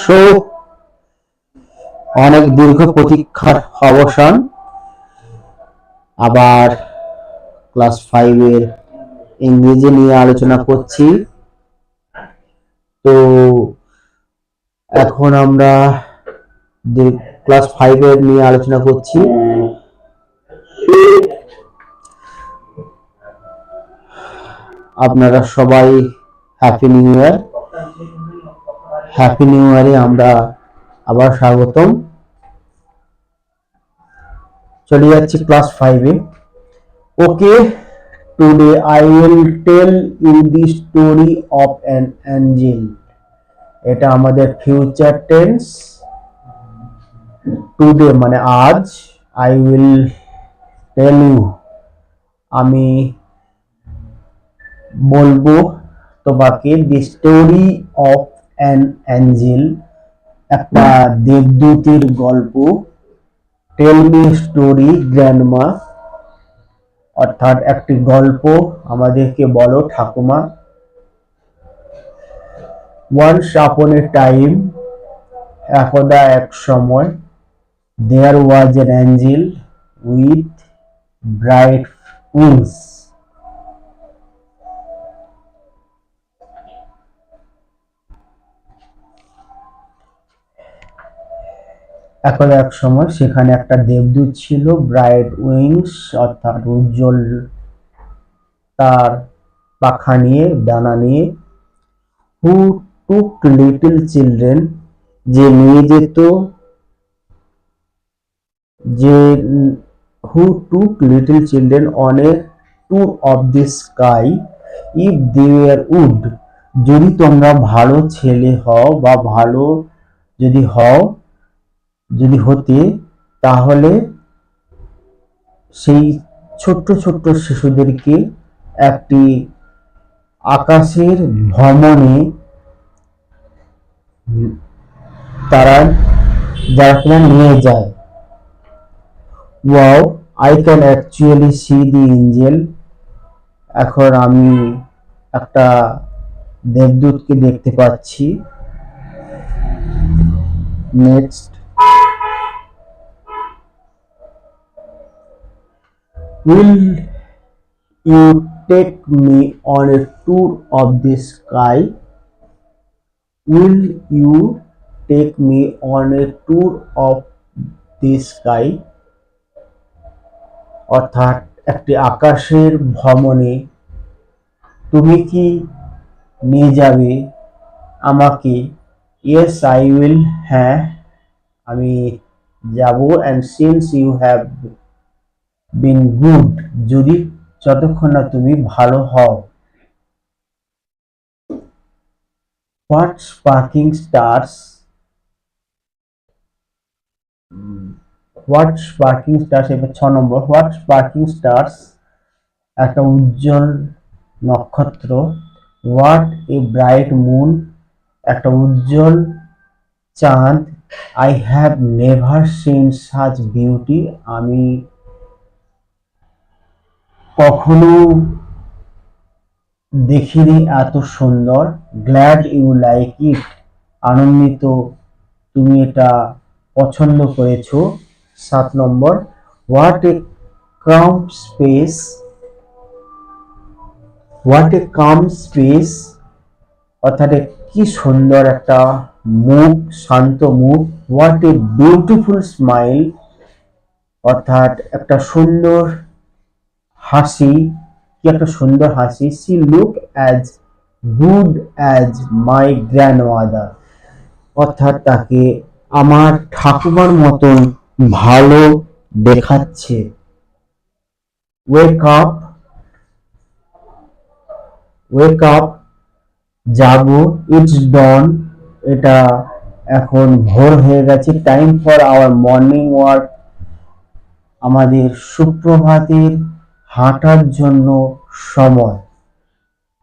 শোক, অনেক দীর্ঘ প্রতীক্ষার অবসান। আবার ক্লাস ফাইভের ইংরেজি নিয়ে আলোচনা করছি। তো এখন আমরা ক্লাস ফাইভের নিয়ে আলোচনা করছি। আপনারা সবাই happy new year happy new ইয়ারে আমরা আবার স্বাগতম। চলে যাচ্ছি ক্লাস ফাইভে okay today I will tell you the story of an angel এটা আমাদের ফিউচার টেন্স টুডে মানে আজ আই উইল টেল ইউ আমি বলব তোমাকে the story of an angel একটা দেবদূতের গল্প। টেল মি স্টোরি গ্র্যান্ডমা অর্থাৎ একটি গল্প আমাদেরকে বলো, ঠাকুমা। ওয়ান্স আপন এ টাইম একদা এক সময় there was an angel with bright wings এখন এক সময় সেখানে একটা দেবদূত ছিল ব্রাইট উইংস অর্থাৎ উজ্জ্বল তার পাখা নিয়ে, ডানা নিয়ে। হু টুক লিটল চিলড্রেন যে নিয়ে যেত, যে who took little children on a tour of the sky if there would যদি তোমরা ভালো ছেলে হও বা ভালো যদি হও যদি হতে, তাহলে সেই ছোট্ট ছোট্ট শিশুদেরকে একটি আকাশের ভ্রমণে তারা যারা নিয়ে যায়। Wow I can actually see the angel এখন আমি একটা দেবদূতকে দেখতে পাচ্ছি। Next Will you take me on a tour of the sky? Will you take me on a tour of the sky? অর্থাৎ একটি আকাশের ভ্রমণে তুমি কি নিয়ে যাবে আমাকে ইয়েস আই উইল হ্যাঁ আমি যাব and since you have been good যদি যতক্ষণ না তুমি ভালো হও। What sparking stars what sparking stars এবার ছ নম্বর। হোয়াট স্পার্কিং স্টার্স একটা উজ্জ্বল নক্ষত্র। হোয়াট এ ব্রাইট মুন একটা উজ্জ্বল চাঁদ। I have never seen such beauty আমি কখনো দেখিনি এত সুন্দর। গ্ল্যাড ইউ লাইক ইট আনন্দিত তুমি এটা পছন্দ করেছ। সাত নম্বর what a calm space what a calm space অর্থাৎ কি সুন্দর একটা মুখ, শান্ত মুখ হোয়াট এ বিউটিফুল স্মাইল অর্থাৎ একটা সুন্দর হাসি, কি একটা সুন্দর হাসি। She look as good as my grandmother অর্থাৎ তাকে আমার ঠাকুমার মতন ভালো দেখাচ্ছে। ওয়েক আপ ওয়েক আপ জাগো ইটস ডন এটা এখন ভোর হয়ে গেছে। Time for our morning walk আমাদের সুপ্রভাতের হাঁটার জন্য সময়।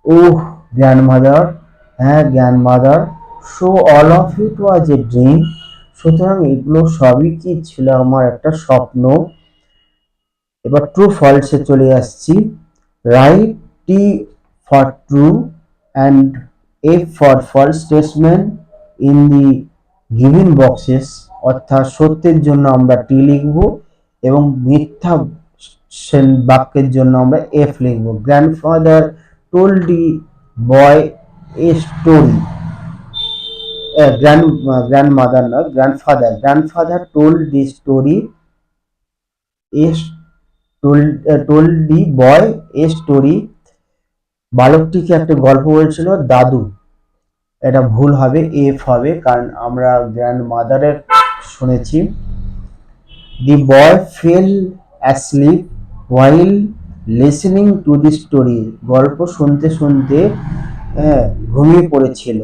ওহ গ্র্যান্ডমাদার হ্যাঁ grandmother so all of it was a dream. সুতরাং এগুলো সবই কি ছিল আমার একটা স্বপ্ন? এবার ট্রু, ফলসে চলে আসছি। Right, T for true and F for false statement in the givin boxes. অর্থাৎ সত্যের জন্য আমরা টি লিখব এবং মিথ্যা বাক্যের জন্য আমরা এফ লিখব। Grandfather told the boy a story grand grandmother নয় grandfather grandfather told the story as told the boy a story বালকটিকে একটা গল্প বলছিল, দাদু, এটা ভুল হবে এফ হবে, কারণ আমরা গ্র্যান্ড মাদারের শুনেছি। The boy fell asleep while listening to the story গল্প শুনতে শুনতে হ্যাঁ, ঘুমিয়ে পড়েছিল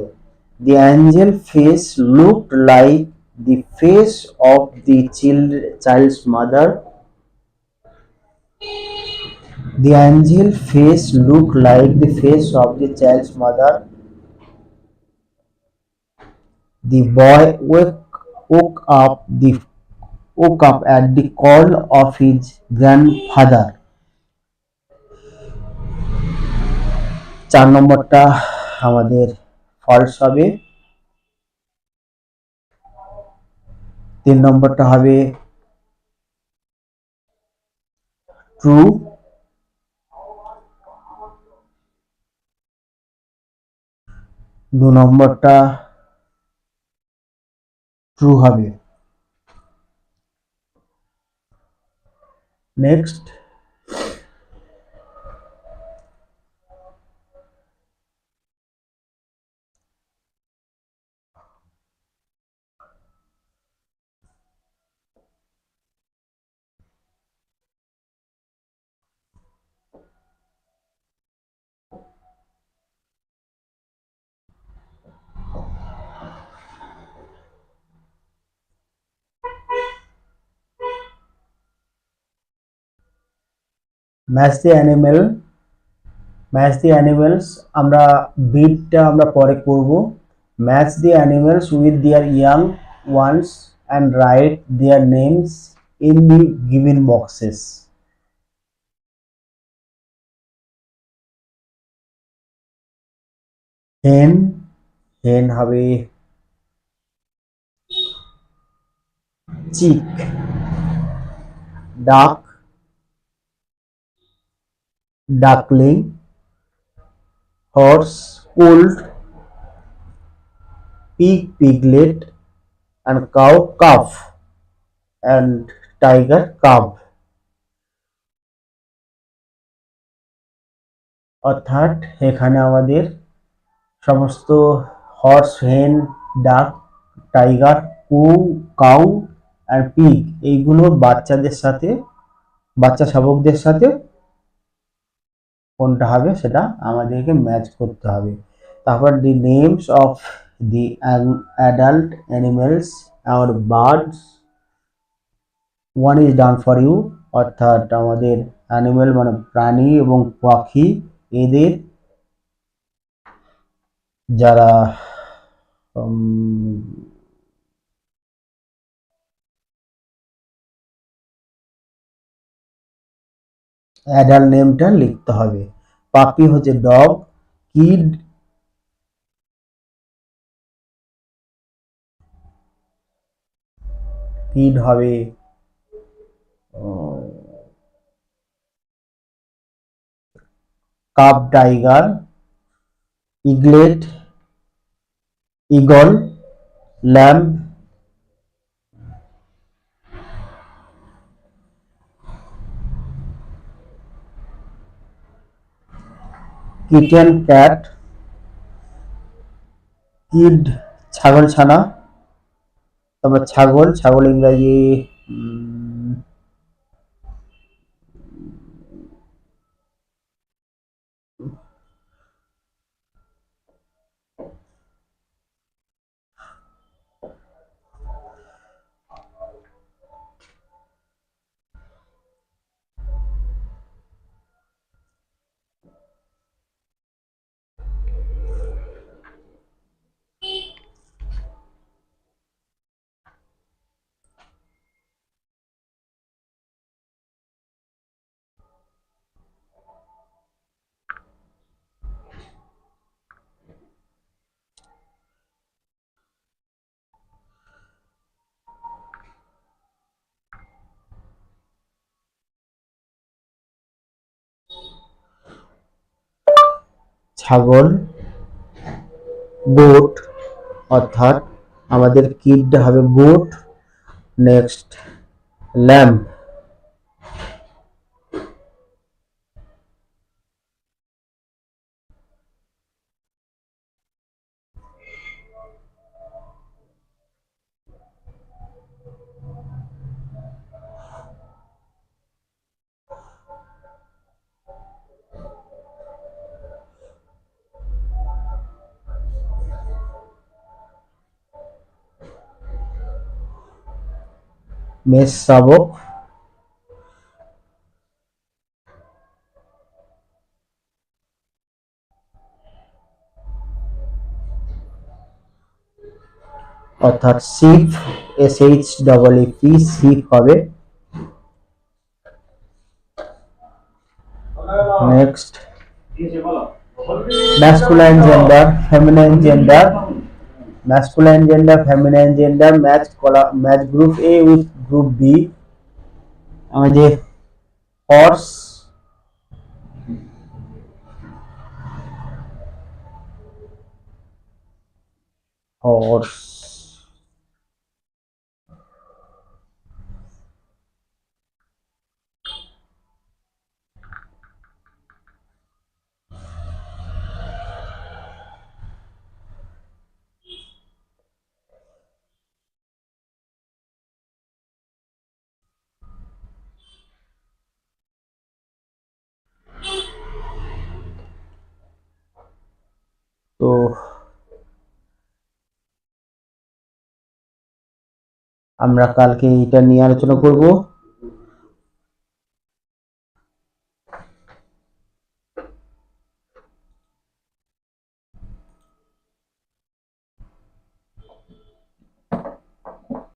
the angel face look like the face of the child child's mother The angel face looked like the face of the child's mother. The boy woke, woke up the woke up at the call of his grandfather. চার নম্বরটা আমাদের false হবে। তিন নম্বরটা হবে true দু নম্বরটা true হবে। Next match the animal match the animals আমরা বিটটা আমরা পরে করব। Match the animals with their young ones and write their names in the given boxes hen hen হবে। চিক ডাক duckling, horse, colt, pig, piglet, and cow, calf, and tiger, cub. অর্থাৎ এখানে আমাদের সমস্ত হর্স হেন ডাক টাইগার কু কাউ আর pig এইগুলো বাচ্চাদের সাথে বাচ্চা শাবকদের সাথে কোনটা হবে সেটা আমাদেরকে ম্যাচ করতে হবে। তারপর the names of the adult animals R birds one is done for you অর্থাৎ আমাদের অ্যানিমেল মানে প্রাণী এবং পাখি, এদের যারা অ্যাডাল্ট নেমটা লিখতে হবে। পাপি হচ্ছে ডগ, কিড কিড হবে cub tiger, eaglet, eagle, lamb kitten cat kid ছাগল ছানা তারপর ছাগল ছাগল ইংরাজি ছাগল গোট অর্থাৎ আমাদের কিডটা হবে গোট নেক্সট ল্যাম্প মেষ শাবক অর্থাৎ ship S H double E P ship হবে next masculine gender feminine gender masculine gender feminine gender match করা match group A with group B আমাদের horse horse তো আমরা কালকে এটা নিয়ে আলোচনা করব।